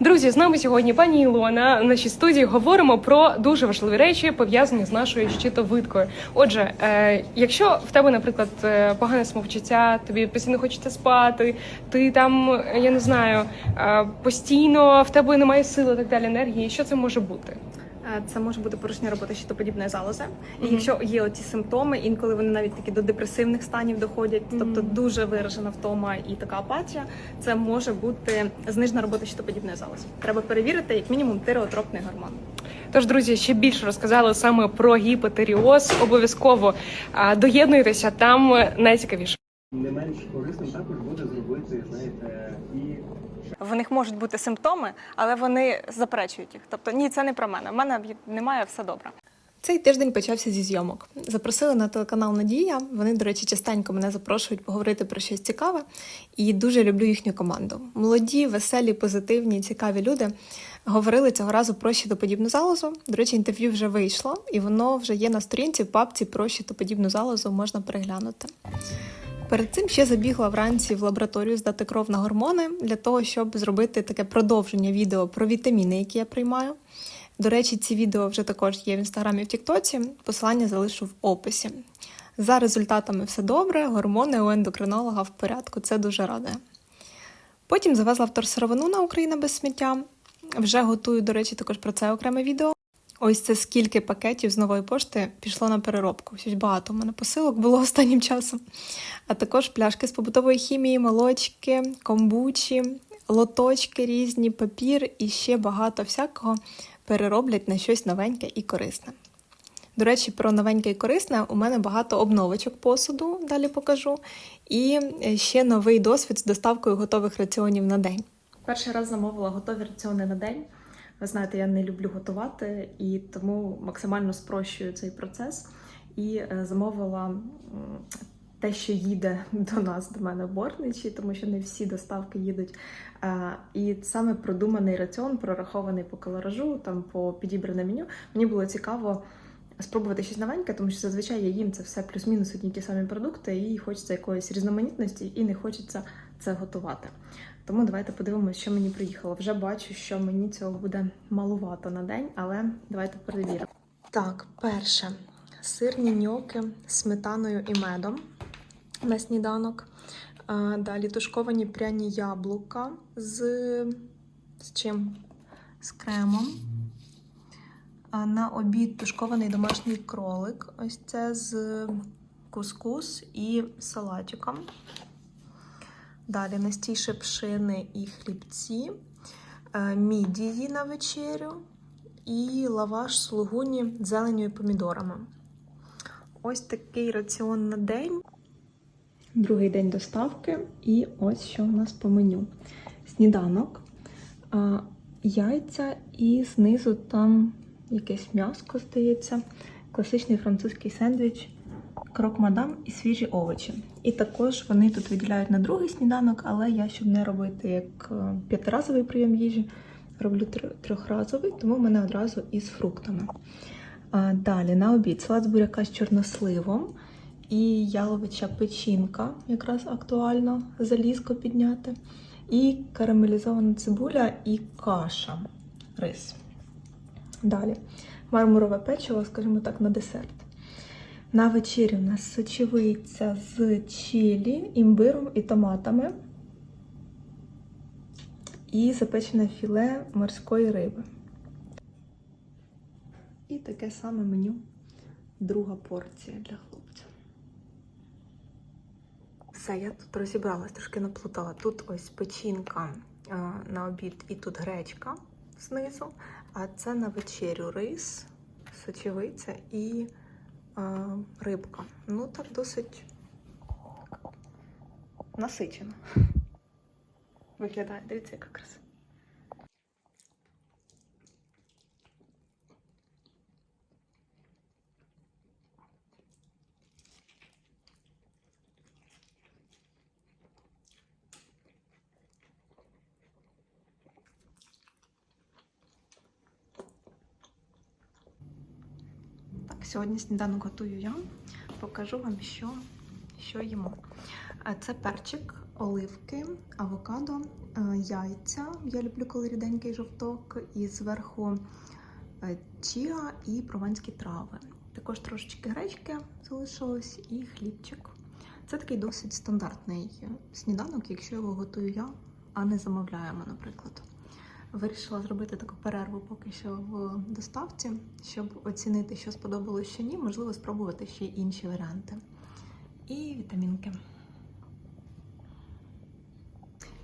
Друзі, з нами сьогодні пані Ілона. В нашій студії говоримо про дуже важливі речі, пов'язані з нашою щитовидкою. Отже, е, якщо в тебе, наприклад, е, погане самопочуття, тобі постійно хочеться спати, ти там, я не знаю, е, постійно в тебе немає сили, так далі, енергії. Що це може бути? Е, Це може бути порушення роботи щитоподібної залози. І Мгм. якщо є оці симптоми, інколи вони навіть такі до депресивних станів доходять, тобто дуже виражена втома і така апатія, це може бути знижена робота щитоподібної залози. Треба перевірити як мінімум тиреотропний гормон. Тож, друзі, ще більше розказали саме про гіпотеріоз. Обов'язково доєднуйтеся там е, найцікавіше. Не менш корисним також буде зробити, знаєте, і В них можуть бути симптоми, але вони заперечують їх. Тобто, ні, це не про мене. В мене немає все добре. Цей тиждень почався зі зйомок. Запросили на телеканал Надія. Вони, до речі, частенько мене запрошують поговорити про щось цікаве, і дуже люблю їхню команду. Молоді, веселі, позитивні, цікаві люди. Говорили цього разу про щитоподібну залозу. До речі, інтерв'ю вже вийшло, і воно вже є на сторінці в папці про щитоподібну залозу. Можна переглянути. Перед цим ще забігла вранці в лабораторію здати кров на гормони для того, щоб зробити таке продовження відео про вітаміни, які я приймаю. До речі, ці відео вже також є в інстаграмі в Тіктоці. Посилання залишу в описі. За результатами все добре, гормони у ендокринолога в порядку. Це дуже радує. Потім завезла вторсировину на Україна без сміття. Вже готую, до речі, також про це окреме відео. Ось це скільки пакетів з нової пошти пішло на переробку. Щось багато у мене посилок було останнім часом. А також пляшки з побутової хімії, молочки, комбучі, лоточки різні, папір і ще багато всякого перероблять на щось новеньке і корисне. До речі, про новеньке і корисне у мене багато обновочок посуду, далі покажу. І ще новий досвід з доставкою готових раціонів на день. Перший раз замовила готові раціони на день. Ви знаєте, я не люблю готувати і тому максимально спрощую цей процес. І е, замовила те, що їде до нас, до мене в Бортничі, тому що не всі доставки їдуть. Е, І саме продуманий раціон, прорахований по калоражу, там по підібране меню. Мені було цікаво спробувати щось новеньке, тому що зазвичай я їм це все плюс-мінус одні ті самі продукти, і хочеться якоїсь різноманітності, і не хочеться це готувати. Тому давайте подивимося, що мені приїхало. Вже бачу, що мені цього буде малувато на день, але давайте перевіримо. Так, перше сирні ньоки з сметаною і медом на сніданок. Далі тушковані пряні яблука з, з чим? З кремом. На обід тушкований домашній кролик. Ось це з кускус і салатиком. Далі настій шипшини і хлібці, е, мідії на вечерю і лаваш сулугуні з зеленю і помідорами. Ось такий раціон на день. Другий день доставки, і ось що у нас по меню. Сніданок, яйця, і знизу там якесь м'яско, здається, класичний французький сендвіч, крок мадам і свіжі овочі. І також вони тут виділяють на другий сніданок, але я, щоб не робити як е, п'ятиразовий прийом їжі, роблю трьохразовий, тому в мене одразу із фруктами. Далі на обід салат з буряка з чорносливом і яловича печінка, якраз актуально залізко підняти. І карамелізована цибуля і каша, рис. Далі мармурове печиво, скажімо так, на десерт. На вечері у нас сочевиця з чилі, імбиром і томатами. І запечене філе морської риби. І таке саме меню. Друга порція для хлопця. Все, я тут розібралась, трошки наплутала. Тут ось печінка а, на обід і тут гречка знизу. А це на вечерю рис, сочевиця і рибка. Ну, так досить насичено. Виглядає, дивіться, яка краса. Так, сьогодні сніданок готую я. Покажу вам, що, що їмо. Це перчик оливки, авокадо, е, яйця. Я люблю, коли ріденький жовток, і зверху е, чіа і прованські трави. Також трошечки гречки залишилось і хлібчик. Це такий досить стандартний сніданок, якщо його готую я, а не замовляємо, наприклад. Вирішила зробити таку перерву поки що в доставці, щоб оцінити, що сподобалось, що ні, можливо, спробувати ще інші варіанти. І вітамінки.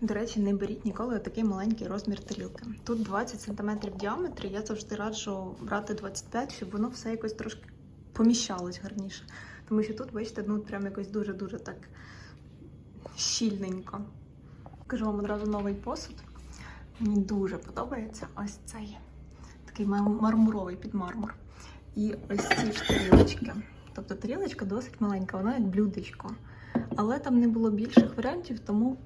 До речі, не беріть ніколи такий маленький розмір тарілки. Тут 20 см в діаметрі, я завжди раджу брати 25, щоб воно все якось трошки поміщалось гарніше. Тому що тут, бачите, ну прям якось дуже-дуже так щільненько. Покажу вам одразу новий посуд. Мені дуже подобається ось цей такий мармуровий під мармур. І ось ці ж тарілочки. Тобто тарілочка досить маленька, вона як блюдечко. Але там не було більших варіантів, тому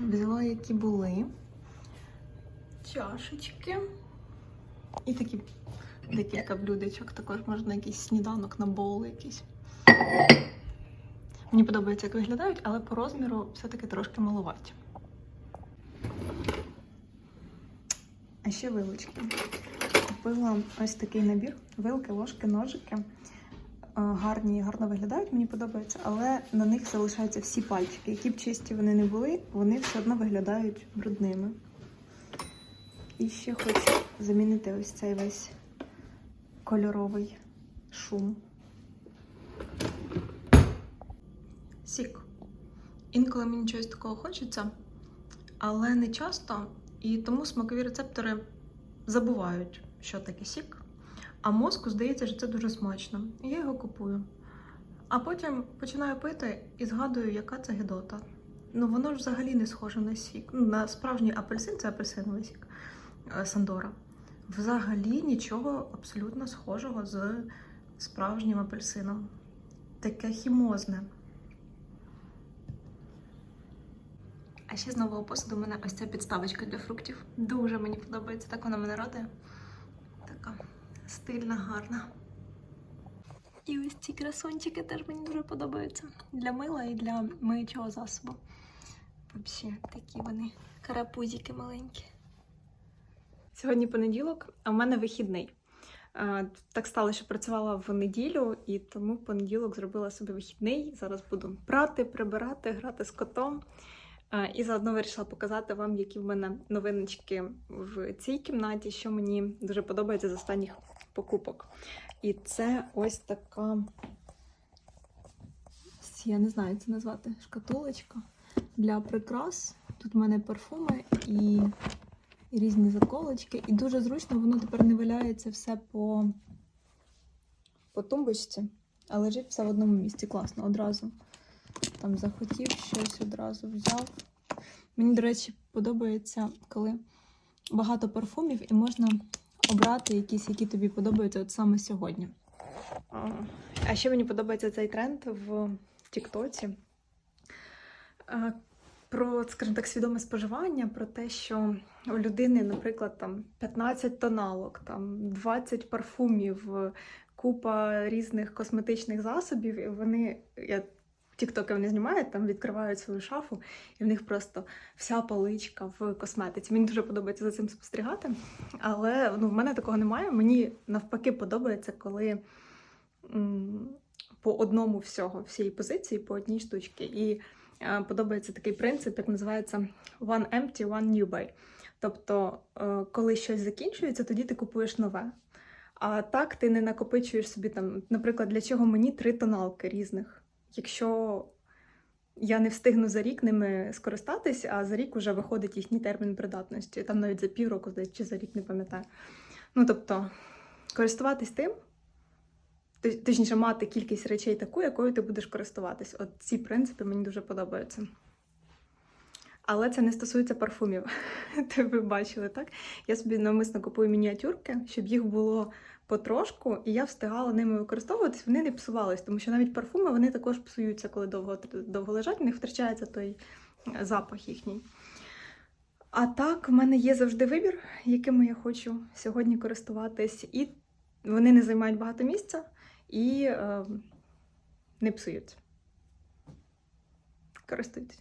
взяла, які були. Чашечки. І такі декілька блюдечок. Також можна якийсь сніданок на боул якийсь. Мені подобається, як виглядають, але по розміру все-таки трошки маловаті. А ще вилочки. Купила ось такий набір: вилки, ложки, ножики. Е, Гарні, гарно виглядають, мені подобається, але на них залишаються всі пальчики. Які б чисті вони не були, вони все одно виглядають брудними. І ще хочу замінити ось цей весь кольоровий шум. Сік. Інколи мені чогось такого хочеться, але не часто, і тому смакові рецептори забувають, що таке сік. А мозку здається, що це дуже смачно. І я його купую. А потім починаю пити і згадую, яка це гидота. Ну воно ж взагалі не схоже на сік. Ну, на справжній апельсин це апельсиновий сік е, Сандора. Взагалі нічого абсолютно схожого з справжнім апельсином. Таке хімозне. А ще з нового посуду у мене ось ця підставочка для фруктів. Дуже мені подобається. Так вона мене радує. Така стильна, гарна. І ось ці красончики теж мені дуже подобаються. Для мила і для миючого засобу. Взагалі, такі вони карапузики маленькі. Сьогодні понеділок, а в мене вихідний. Так стало, що працювала в неділю, і тому в понеділок зробила собі вихідний. Зараз буду прати, прибирати, грати з котом. І заодно вирішила показати вам, які в мене новиночки в цій кімнаті, що мені дуже подобається з останніх покупок. І це ось така, я не знаю, як це назвати, шкатулочка для прикрас. Тут в мене парфуми і і різні заколочки. І дуже зручно, воно тепер не валяється все по, по тумбочці, а лежить все в одному місці. Класно, одразу. Там захотів щось, одразу взяв. Мені, до речі, подобається, коли багато парфумів і можна обрати якісь, які тобі подобаються от саме сьогодні. А, ще мені подобається цей тренд в Тіктоці. Про, скажімо так, свідоме споживання, про те, що у людини, наприклад, там 15 тоналок, там 20 парфумів, купа різних косметичних засобів, і вони, я Тіктоки вони знімають, там відкривають свою шафу, і в них просто вся поличка в косметиці. Мені дуже подобається за цим спостерігати. Але ну, в мене такого немає. Мені навпаки подобається, коли м, по одному всього, всієї позиції, по одній штучці. І е, подобається такий принцип, як називається One Empty, One New Buy. Тобто, е, коли щось закінчується, тоді ти купуєш нове. А так ти не накопичуєш собі там, наприклад, для чого мені три тоналки різних якщо я не встигну за рік ними скористатись, а за рік вже виходить їхній термін придатності, там навіть за півроку, здається, чи за рік не пам'ятаю. Ну тобто, користуватись тим, точніше, мати кількість речей таку, якою ти будеш користуватись. От ці принципи мені дуже подобаються. Але це не стосується парфумів. Ти ви бачили, так? Я собі навмисно купую мініатюрки, щоб їх було потрошку, і я встигала ними використовуватись, вони не псувались, тому що навіть парфуми вони також псуються, коли довго, довго лежать, в них втрачається той е, запах їхній. А так, в мене є завжди вибір, якими я хочу сьогодні користуватись, і вони не займають багато місця і е, не псуються. користуйтесь.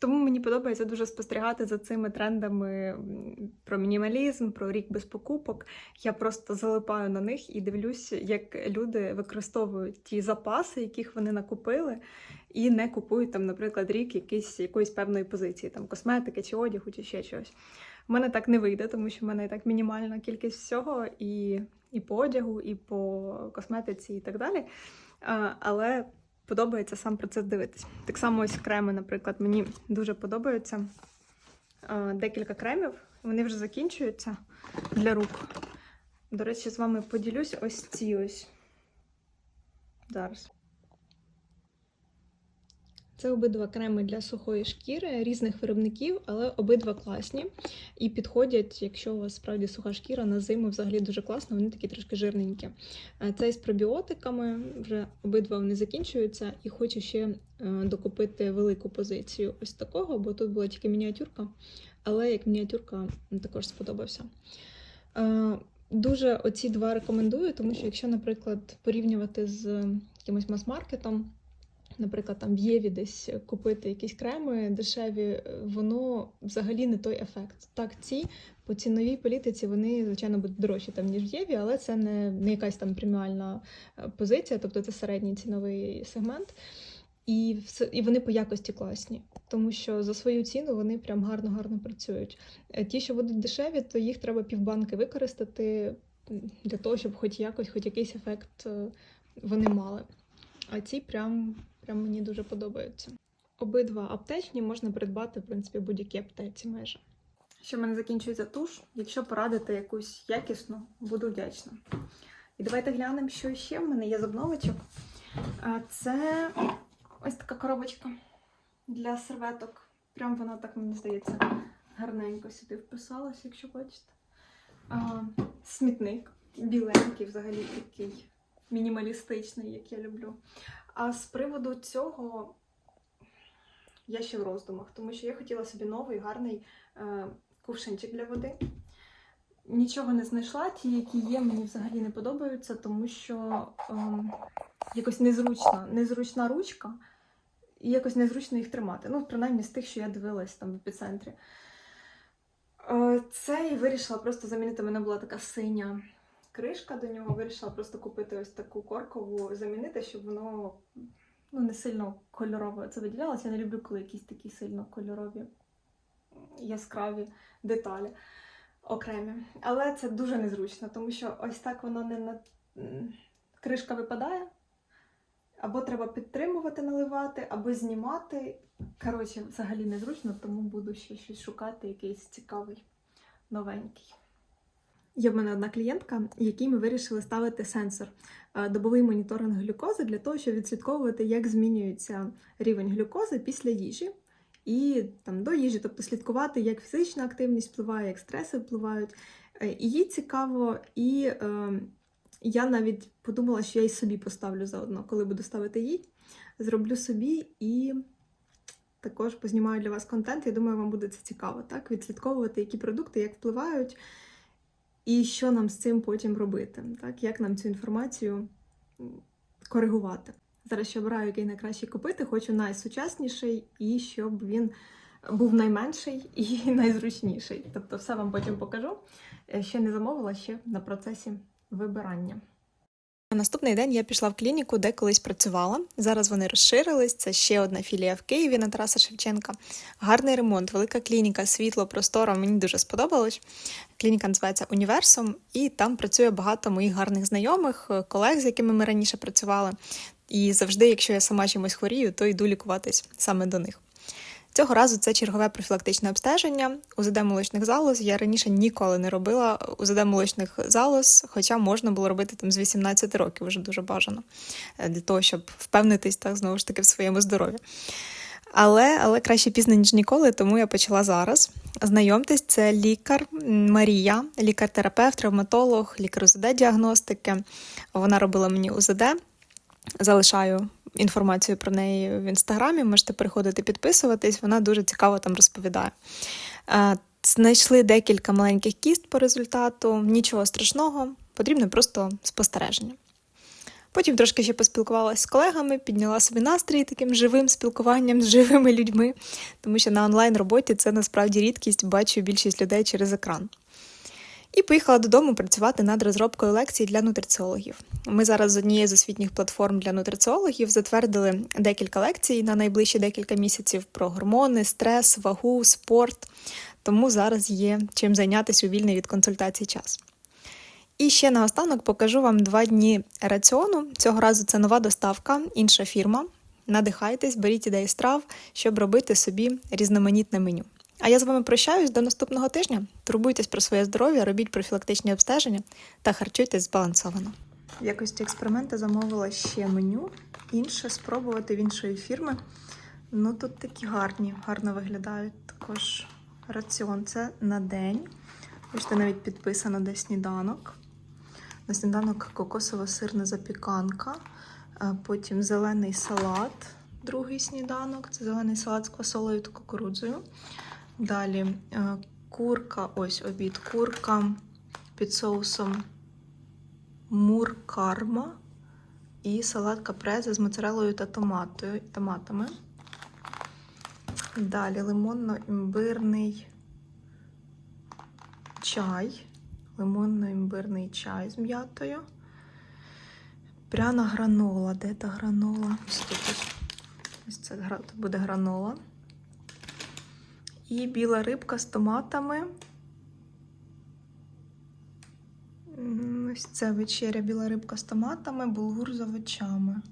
Тому мені подобається дуже спостерігати за цими трендами про мінімалізм, про рік без покупок. Я просто залипаю на них і дивлюсь, як люди використовують ті запаси, яких вони накупили, і не купують там, наприклад, рік якийсь, якоїсь певної позиції, там косметики чи одягу, чи ще щось. У мене так не вийде, тому що в мене і так мінімальна кількість всього, і, і по одягу, і по косметиці, і так далі. А, але подобається сам процес дивитись. Так само ось креми, наприклад, мені дуже подобаються е, декілька кремів. Вони вже закінчуються для рук. До речі, з вами поділюсь ось ці ось. Зараз. Це обидва креми для сухої шкіри різних виробників, але обидва класні і підходять, якщо у вас справді суха шкіра на зиму взагалі дуже класно, вони такі трошки жирненькі. Е, Цей з пробіотиками, вже обидва вони закінчуються, і хочу ще е, докупити велику позицію ось такого, бо тут була тільки мініатюрка, але як мініатюрка також сподобався. Е, Дуже оці два рекомендую, тому що якщо, наприклад, порівнювати з якимось мас-маркетом, наприклад, там в Єві десь купити якісь креми дешеві, е, воно взагалі не той ефект. Так, ці по ціновій політиці вони, звичайно, будуть дорожчі там, ніж в Єві, але це не, не якась там преміальна е, позиція, тобто це середній ціновий сегмент. І, все, і вони по якості класні, тому що за свою ціну вони прям гарно-гарно працюють. Е, Ті, що будуть дешеві, то їх треба півбанки використати для того, щоб хоч якось, хоч якийсь ефект вони мали. А ці прям, прям мені дуже подобаються. Обидва аптечні можна придбати, в принципі, в будь-якій аптеці майже. Ще в мене закінчується туш. Якщо порадити якусь якісну, буду вдячна. І давайте глянемо, що ще в мене є з. Це ось така коробочка для серветок. Прям вона так, мені здається, гарненько сюди вписалась, якщо бачите. А, Смітник біленький, взагалі такий мінімалістичний, як я люблю. А з приводу цього я ще в роздумах, тому що я хотіла собі новий гарний е, кувшинчик для води. Нічого не знайшла. Ті, які є, мені взагалі не подобаються, тому що ем, якось незручна, незручна ручка, і якось незручно їх тримати. Ну, принаймні з тих, що я дивилась там в епіцентрі. Е, це і вирішила просто замінити. У мене була така синя кришка до нього. Вирішила просто купити ось таку коркову, замінити, щоб воно ну, не сильно кольорово це виділялося. Я не люблю, коли якісь такі сильно кольорові, яскраві деталі окремі. Але це дуже незручно, тому що ось так воно не на кришка випадає. Або треба підтримувати, наливати, або знімати. Коротше, взагалі незручно, тому буду ще щось шукати, якийсь цікавий, новенький. Є в мене одна клієнтка, якій ми вирішили ставити сенсор е, добовий моніторинг глюкози для того, щоб відслідковувати, як змінюється рівень глюкози після їжі і там до їжі, тобто слідкувати, як фізична активність впливає, як стреси впливають. Е, І їй цікаво, і е, я навіть подумала, що я і собі поставлю заодно, коли буду ставити їй. Зроблю собі і також познімаю для вас контент. Я думаю, вам буде це цікаво, так? Відслідковувати, які продукти, як впливають, і що нам з цим потім робити, так? Як нам цю інформацію коригувати. Зараз ще обираю, який найкраще купити, хочу найсучасніший і щоб він був найменший і найзручніший. Тобто, все вам потім покажу. Е, Ще не замовила, ще на процесі вибирання. На наступний день я пішла в клініку, де колись працювала. Зараз вони розширились. Це ще одна філія в Києві на Тараса Шевченка. Гарний ремонт, велика клініка, світло, просторо. Мені дуже сподобалось. Клініка називається Універсум, і там працює багато моїх гарних знайомих, е, колег, з якими ми раніше працювали. І завжди, якщо я сама чимось хворію, то йду лікуватись саме до них. Цього разу це чергове профілактичне обстеження УЗД молочних залоз. Я раніше ніколи не робила УЗД молочних залоз, хоча можна було робити там з 18 років, вже дуже бажано е, для того, щоб впевнитись так знову ж таки в своєму здоров'ї. Але, але краще пізно, ніж ніколи, тому я почала зараз. Знайомтесь, це лікар Марія, лікар-терапевт, травматолог, лікар УЗД-діагностики. Вона робила мені УЗД. Залишаю інформацію про неї в інстаграмі. Можете переходити підписуватись. Вона дуже цікаво там розповідає. Е, Знайшли декілька маленьких кіст по результату, нічого страшного, потрібно просто спостереження. Потім трошки ще поспілкувалася з колегами, підняла собі настрій таким живим спілкуванням з живими людьми, тому що на онлайн роботі це насправді рідкість, бачу більшість людей через екран. І поїхала додому працювати над розробкою лекцій для нутриціологів. Ми зараз з однієї з освітніх платформ для нутриціологів затвердили декілька лекцій на найближчі декілька місяців про гормони, стрес, вагу, спорт. Тому зараз є чим зайнятися у вільний від консультацій час. І ще наостанок покажу вам два дні раціону. Цього разу це нова доставка, інша фірма. Надихайтесь, беріть ідеї страв, щоб робити собі різноманітне меню. А я з вами прощаюсь до наступного тижня. Турбуйтесь про своє здоров'я, робіть профілактичні обстеження та харчуйтесь збалансовано. В якості експерименту замовила ще меню, інше спробувати в іншої фірми. Ну тут такі гарні, гарно виглядають також раціон. Це на день. Бачите, навіть підписано де сніданок. На сніданок кокосова сирна запіканка, потім зелений салат, другий сніданок. Це зелений салат з квасолею та кукурудзою. Далі е, курка, ось обід, курка під соусом муркарма і салат капрезе з моцарелою та томатою, томатами. Далі лимонно-імбирний чай. Лимонно-імбирний чай з м'ятою. Пряна гранола. Де та гранола? Ось тут. ось. Ось це буде гранола. І біла рибка з томатами. Ось це вечеря біла рибка з томатами, булгур з овочами.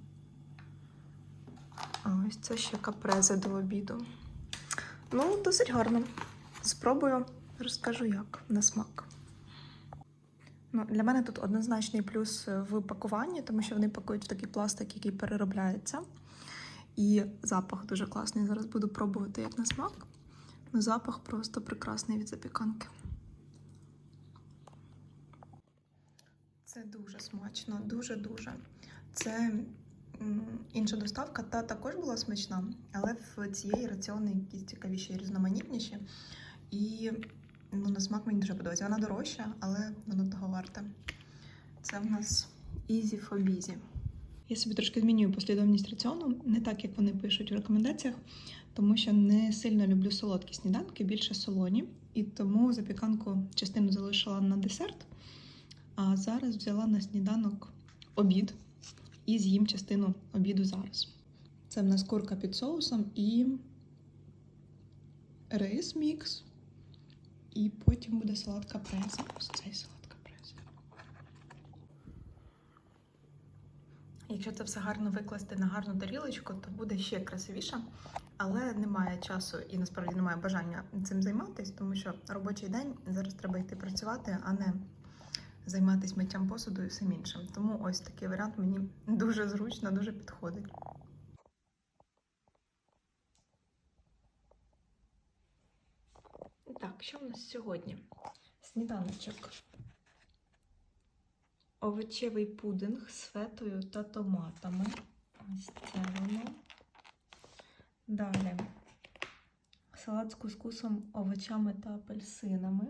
А ось це ще капрезе до обіду. Ну, досить гарно. Спробую, розкажу як на смак. Ну, для мене тут однозначний плюс в пакуванні, тому що вони пакують в такий пластик, який переробляється. І запах дуже класний. Зараз буду пробувати як на смак. Запах просто прекрасний від запіканки. Це дуже смачно, дуже-дуже. Це інша доставка, та також була смачна, але в цієї раціони якісь цікавіші і різноманітніші. І ну, на смак мені дуже подобається. Вона дорожча, але воно того варте. Це в нас for Busy. Я собі трошки змінюю послідовність раціону, не так, як вони пишуть у рекомендаціях, тому що не сильно люблю солодкі сніданки, більше солоні. І тому запіканку частину залишила на десерт, а зараз взяла на сніданок обід і з'їм частину обіду зараз. Це в нас курка під соусом і рис мікс. І потім буде салат капрезе. Ось цей салат Якщо це все гарно викласти на гарну тарілочку, то буде ще красивіше. Але немає часу і насправді немає бажання цим займатися, тому що робочий день зараз треба йти працювати, а не займатися миттям посуду і всім іншим. Тому ось такий варіант мені дуже зручно, дуже підходить. Так, що в нас сьогодні? Сніданочок. Овочевий пудинг з фетою та томатами. Ось це воно. Далі салат з кускусом, овочами та апельсинами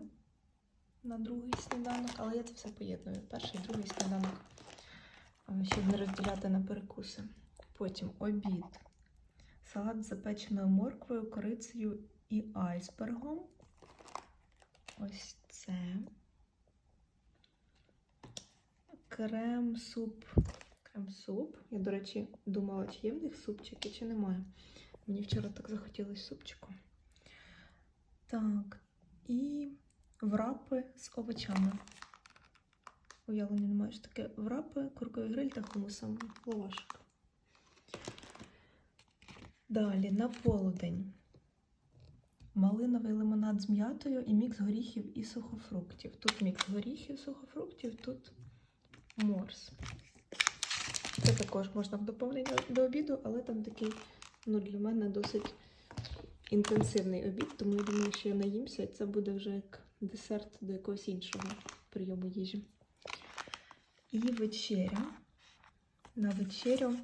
на другий сніданок, але я це все поєдную. Перший і другий сніданок, щоб не розділяти на перекуси. Потім обід. Салат з запеченою морквою, корицею і айсбергом. Ось це. Крем-суп. Крем-суп. Я, до речі, думала, чи є в них супчики, чи немає. Мені вчора так захотілося супчику. Так. І врапи з овочами. Уявлення немає, що таке врапи, курковий гриль та хумусом. Лавашик. Далі на полудень. Малиновий лимонад з м'ятою і мікс горіхів і сухофруктів. Тут мікс горіхів, сухофруктів, тут морс. Це також можна в доповнення до обіду, але там такий, ну, для мене досить інтенсивний обід, тому я думаю, що я наїмся, і це буде вже як десерт до якогось іншого прийому їжі. І вечеря. На вечерю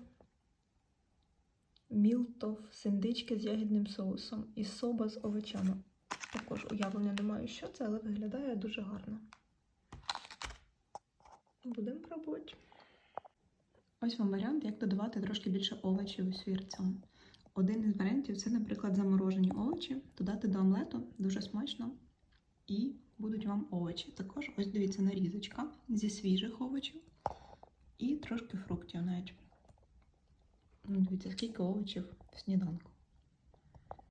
мілтов синдички з ягідним соусом і соба з овочами. Також уявлення не маю, що це, але виглядає дуже гарно. Будемо пробувати. Ось вам варіант, як додавати трошки більше овочів у свій раціон. Один із варіантів це, наприклад, заморожені овочі, додати до омлету дуже смачно і будуть вам овочі. Також ось дивіться нарізочка зі свіжих овочів і трошки фруктів навіть. Ну, Дивіться, скільки овочів в сніданку.